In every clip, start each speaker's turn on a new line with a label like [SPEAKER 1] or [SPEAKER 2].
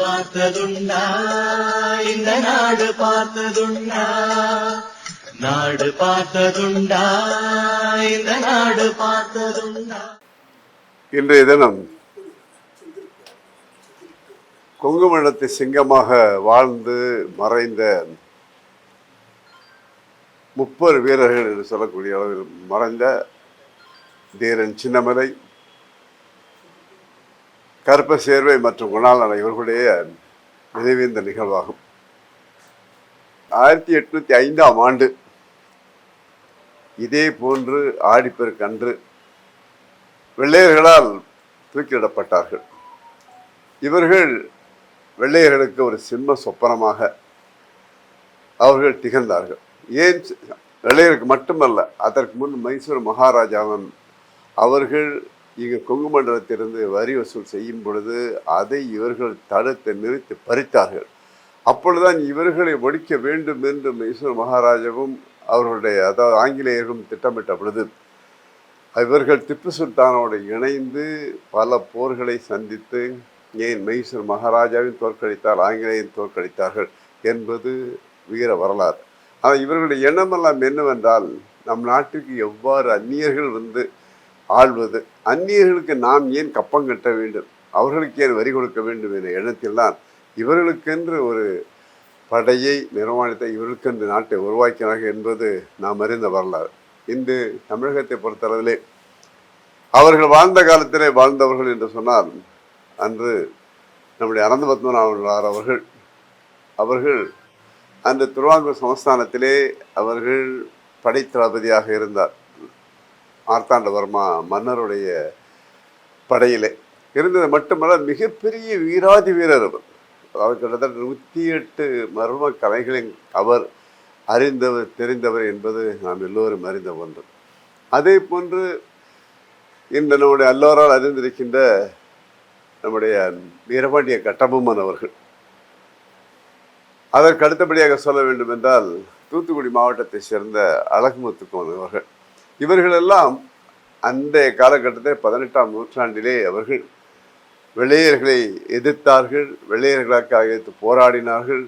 [SPEAKER 1] பார்த்ததுண்டா இந்த நாடு பார்த்ததுண்டா நாடு பார்த்ததுண்டா இந்த நாடு பார்த்ததுண்டா.
[SPEAKER 2] இன்றைய தினம் கொங்கு மண்டலத்தை சிங்கமாக வாழ்ந்து மறைந்த முப்பது வீரர்கள் என்று சொல்லக்கூடிய அளவில் மறைந்த தீரன் சின்னமலை கருப்ப சேர்வை மற்றும் குணாலன இவர்களுடைய நினைவேந்த நிகழ்வாகும். ஆயிரத்தி எட்நூத்தி ஐந்தாம் ஆண்டு இதே போன்று ஆடிப்பெருக்கன்று வெள்ளையர்களால் தூக்கிலிடப்பட்டார்கள். இவர்கள் வெள்ளையர்களுக்கு ஒரு சிம்ம சொப்பனமாக அவர்கள் திகழ்ந்தார்கள். ஏன் வெள்ளையருக்கு மட்டுமல்ல அதற்கு முன் மைசூர் மகாராஜாவன் அவர்கள் இங்கு கொங்கு மண்டலத்திலிருந்து வரி வசூல் செய்யும் பொழுது அதை இவர்கள் தடுத்து நிறுத்தி பறித்தார்கள். அப்பொழுதுதான் இவர்களை ஒழிக்க வேண்டும் என்று மைசூர் மகாராஜாவும் அவர்களுடைய அதாவது ஆங்கிலேயர்களும் திட்டமிட்ட பொழுது இவர்கள் திப்பு சுல்தானோடு இணைந்து பல போர்களை சந்தித்து ஏன் மைசூர் மகாராஜாவையும் தோற்கடித்தார் ஆங்கிலேயன் தோற்கடித்தார்கள் என்பது வீர வரலாறு. ஆனால் இவர்களுடைய எண்ணமெல்லாம் என்னவென்றால் நம் நாட்டுக்கு எவ்வாறு அந்நியர்கள் வந்து ஆள்வது. அந்நியர்களுக்கு நாம் ஏன் கப்பம் கட்ட வேண்டும்? அவர்களுக்கு ஏன் வரி கொடுக்க வேண்டும் என்ற எண்ணத்தில்தான் இவர்களுக்கென்று ஒரு படையை நிர்மாணித்த இவர்களுக்கென்று நாட்டை உருவாக்கினார்கள் என்பது நாம் அறிந்த வரலாறு. இன்று தமிழகத்தை பொறுத்தளவிலே அவர்கள் வாழ்ந்த காலத்திலே வாழ்ந்தவர்கள் என்று சொன்னால் அன்று நம்முடைய அனந்த பத்மநாபனார் அவர்கள் அவர்கள் அந்த திருவாங்கூர் சமஸ்தானத்திலே அவர்கள் படைத்தளபதியாக இருந்தார். மார்த்தாண்டவர்மா மன்னருடைய படையிலே இருந்தது மட்டுமல்ல மிகப்பெரிய வீராதி வீரர் அவர். அவர் கிட்டத்தட்ட நூற்றி எட்டு மர்ம கலைகளின் அவர் அறிந்தவர் தெரிந்தவர் என்பது நாம் எல்லோரும் அறிந்த ஒன்று. அதே போன்று இந்த நம்முடைய எல்லோரால் அறிந்திருக்கின்ற நம்முடைய வீரபாண்டிய கட்டபொம்மன் அவர்கள். அதற்கு அடுத்தபடியாக சொல்ல வேண்டும் என்றால் தூத்துக்குடி மாவட்டத்தை சேர்ந்த அழகுமுத்துக்கோன் அவர்கள். இவர்களெல்லாம் அந்த காலகட்டத்தில் பதினெட்டாம் நூற்றாண்டிலே அவர்கள் வெள்ளையர்களை எதிர்த்தார்கள் வெள்ளையர்களுக்காக எதிர்த்து போராடினார்கள்.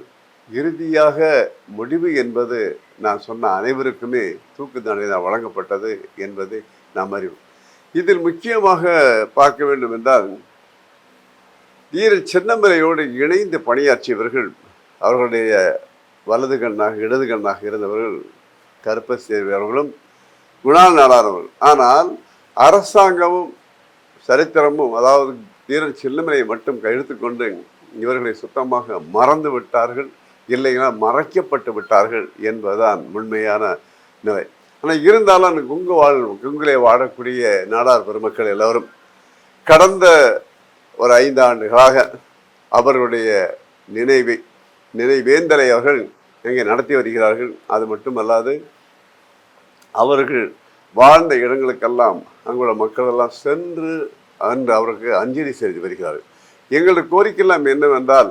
[SPEAKER 2] இறுதியாக முடிவு என்பது நான் சொன்ன அனைவருக்குமே தூக்கு தண்டனை வழங்கப்பட்டது என்பதை நாம் அறிவோம். இதில் முக்கியமாக பார்க்க வேண்டும் என்றால் வீர சின்னமலையோடு இணைந்து பணியாற்றியவர்கள் அவர்களுடைய வலது கண்ணாக இடது கண்ணாக இருந்தவர்கள் கருப்ப அவர்களும் குணால் நாடானவர்கள் ஆனால் அரசாங்கமும் சரித்திரமும் அதாவது தீரன் சின்னமலையை மட்டும் கையெழுத்து கொண்டு இவர்களை சுத்தமாக மறந்து விட்டார்கள் இல்லைன்னா மறைக்கப்பட்டு விட்டார்கள் என்பதுதான் உண்மையான நிலை. ஆனால் இருந்தாலும் குங்கு வாழ் குங்குலே வாழக்கூடிய நாடார் பெருமக்கள் எல்லோரும் கடந்த ஒரு ஐந்து ஆண்டுகளாக அவர்களுடைய நினைவை நினைவேந்தலை அவர்கள் இங்கே நடத்தி வருகிறார்கள். அது மட்டுமல்லாது அவர்கள் வாழ்ந்த இடங்களுக்கெல்லாம் அங்குள்ள மக்களெல்லாம் சென்று அன்று அவருக்கு அஞ்சலி செலுத்தி வருகிறார்கள். எங்களுடைய கோரிக்கையெல்லாம் என்னவென்றால்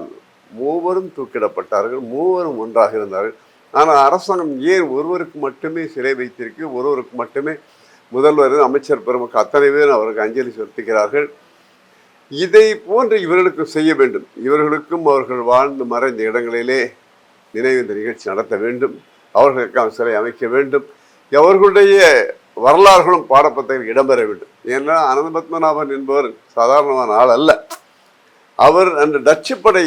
[SPEAKER 2] மூவரும் தூக்கிடப்பட்டார்கள் மூவரும் ஒன்றாக இருந்தார்கள். ஆனால் அரசாங்கம் ஏன் ஒருவருக்கு மட்டுமே சிலை வைத்திருக்கு ஒருவருக்கு மட்டுமே முதல்வர் அமைச்சர் பெருமக்கள் அத்தனை பேரும் அவருக்கு அஞ்சலி செலுத்துகிறார்கள். இதை போன்று இவர்களுக்கு செய்ய வேண்டும். இவர்களுக்கும் அவர்கள் வாழ்ந்து மறைந்த இடங்களிலே நினைவு நிகழ்ச்சி நடத்த வேண்டும். அவர்களுக்காக சிலை அமைக்க வேண்டும். அவர்களுடைய வரலாறுகளும் பாடப்புத்தகத்தில் இடம்பெற வேண்டும் ஏன்னா அனந்த பத்மநாபன் என்பவர் சாதாரணமான ஆள் அல்ல. அவர் அந்த டச்சு படை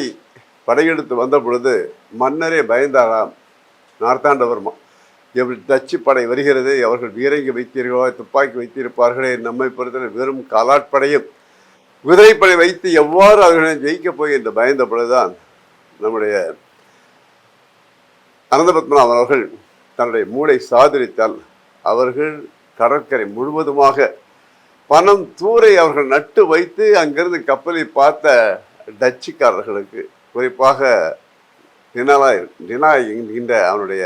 [SPEAKER 2] படையெடுத்து வந்த பொழுது மன்னரே பயந்தாராம் நார்த்தாண்டவர்மா. எப்படி டச்சு படை வருகிறது அவர்கள் வீரங்கி வைத்தீர்களோ துப்பாக்கி வைத்திருப்பார்களே நம்மை பொறுத்தவரை வெறும் காலாட்படையும் குதிரைப்படை வைத்து எவ்வாறு அவர்களை ஜெயிக்க போய் என்று பயந்த பொழுதுதான் நம்முடைய அனந்தபத்மநாபன் அவர்கள் தன்னுடைய மூளை சாதரித்தால் அவர்கள் கடற்கரை முழுவதுமாக பணம் தூரை அவர்கள் நட்டு வைத்து அங்கிருந்து கப்பலை பார்த்த டச்சுக்காரர்களுக்கு குறிப்பாக டினாலாய் டினா என்கின்ற அவனுடைய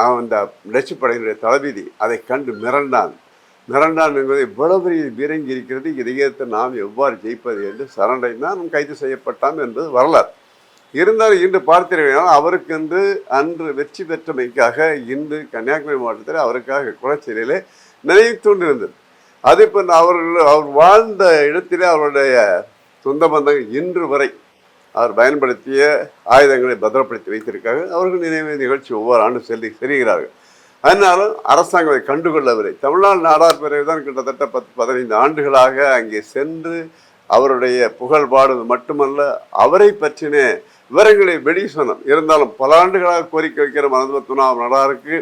[SPEAKER 2] அவன் அந்த டச்சு படையினுடைய தளபதி அதை கண்டு மிரண்டான். மிரண்டான் என்பதை இவ்வளவு பெரிய பீரங்கி இருக்கிறது இதையத்தை நாம் எவ்வாறு ஜெயிப்பது என்று சரண்டைந்தான் கைது செய்யப்பட்டான் என்பது வரலாறு. இருந்தாலும் இன்று பார்த்தீர்கள் அவருக்கு என்று அன்று வெற்றி பெற்றமைக்காக இன்று கன்னியாகுமரி மாவட்டத்தில் அவருக்காக குளச்சேரியிலே நினைவு தூண்டிருந்தது அதே இப்போ அவர்கள் அவர் வாழ்ந்த இடத்திலே அவருடைய சொந்த பந்தங்கள் இன்று வரை அவர் பயன்படுத்திய ஆயுதங்களை பத்திரப்படுத்தி வைத்திருக்காங்க அவர்கள் நினைவு நிகழ்ச்சி ஒவ்வொரு ஆண்டும் செல்லி செல்கிறார்கள். அதனாலும் அரசாங்கம் அதை கண்டுகொள்ளவில்லை. தமிழ்நாடு நாடார் பிறகு தான் கிட்டத்தட்ட பத்து பதினைந்து ஆண்டுகளாக அங்கே சென்று அவருடைய புகழ் பாடுவது மட்டுமல்ல அவரை பற்றின விவரங்களை வெளி சொன்னோம் இருந்தாலும் பல ஆண்டுகளாக கோரிக்கை வைக்கிற மனதுமத்துனாம் நடாருக்கு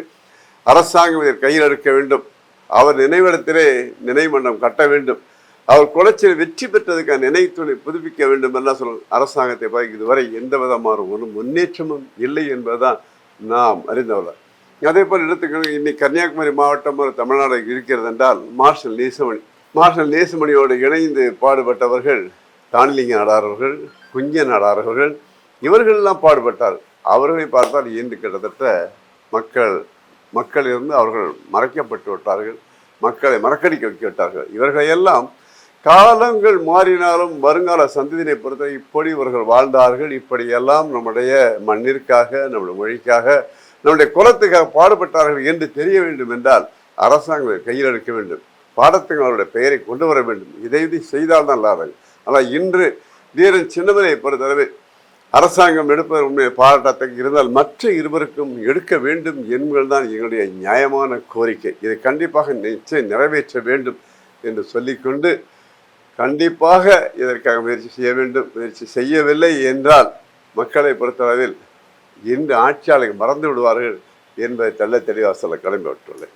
[SPEAKER 2] அரசாங்கம் இதில் கையில் எடுக்க வேண்டும். அவர் நினைவிடத்திலே நினைமண்டம் கட்ட வேண்டும். அவர் குளச்சில் வெற்றி பெற்றதுக்கான நினைத்துணை புதுப்பிக்க வேண்டும் எல்லாம் சொல்ல அரசாங்கத்தை பார்க்க இதுவரை எந்த விதமான ஒரு முன்னேற்றமும் இல்லை என்பதுதான் நாம் அறிந்தவர்கள். அதே போல் எடுத்துக்கணும் இன்னைக்கு கன்னியாகுமரி மாவட்டம் ஒரு தமிழ்நாடு இருக்கிறது என்றால் மார்ஷல் நேசமணி மார்ஷல் நேசமணியோடு இணைந்து பாடுபட்டவர்கள் தானிலிங்க நாடாரவர்கள் குஞ்ச நாடாரவர்கள் இவர்களெல்லாம் பாடுபட்டார் அவர்களை பார்த்தால் இன்று கிட்டத்தட்ட மக்கள் மக்கள் இருந்து அவர்கள் மறைக்கப்பட்டு விட்டார்கள் மக்களை மறக்கடிக்க வைக்க விட்டார்கள். இவர்களையெல்லாம் காலங்கள் மாறினாலும் வருங்கால சந்ததியினை பொறுத்த இப்படி இவர்கள் வாழ்ந்தார்கள். இப்படியெல்லாம் நம்முடைய மண்ணிற்காக நம்முடைய மொழிக்காக நம்முடைய குலத்துக்காக பாடுபட்டார்கள் என்று தெரிய வேண்டும் என்றால் அரசாங்கம் கையில் எடுக்க வேண்டும். பாடத்துக்கு அவருடைய பெயரை கொண்டு வர வேண்டும். இதை இது செய்தால்தான் இல்லாதது ஆனால் இன்று தீரன் சின்னமலையை பொறுத்தளவு அரசாங்கம் எடுப்பது உண்மையை பாராட்டத்தக்க இருந்தால் மற்ற இருவருக்கும் எடுக்க வேண்டும் என்பதுதான் எங்களுடைய நியாயமான கோரிக்கை. இதை கண்டிப்பாக நிச்சயம் நிறைவேற்ற வேண்டும் என்று சொல்லிக்கொண்டு கண்டிப்பாக இதற்காக முயற்சி செய்ய வேண்டும். முயற்சி செய்யவில்லை என்றால் மக்களை பொறுத்தளவில் இன்று ஆட்சியாளர்கள் மறந்து விடுவார்கள் என்பதை தெள்ள தெளிவாக சொல்ல கடமைப்பட்டுள்ளேன்.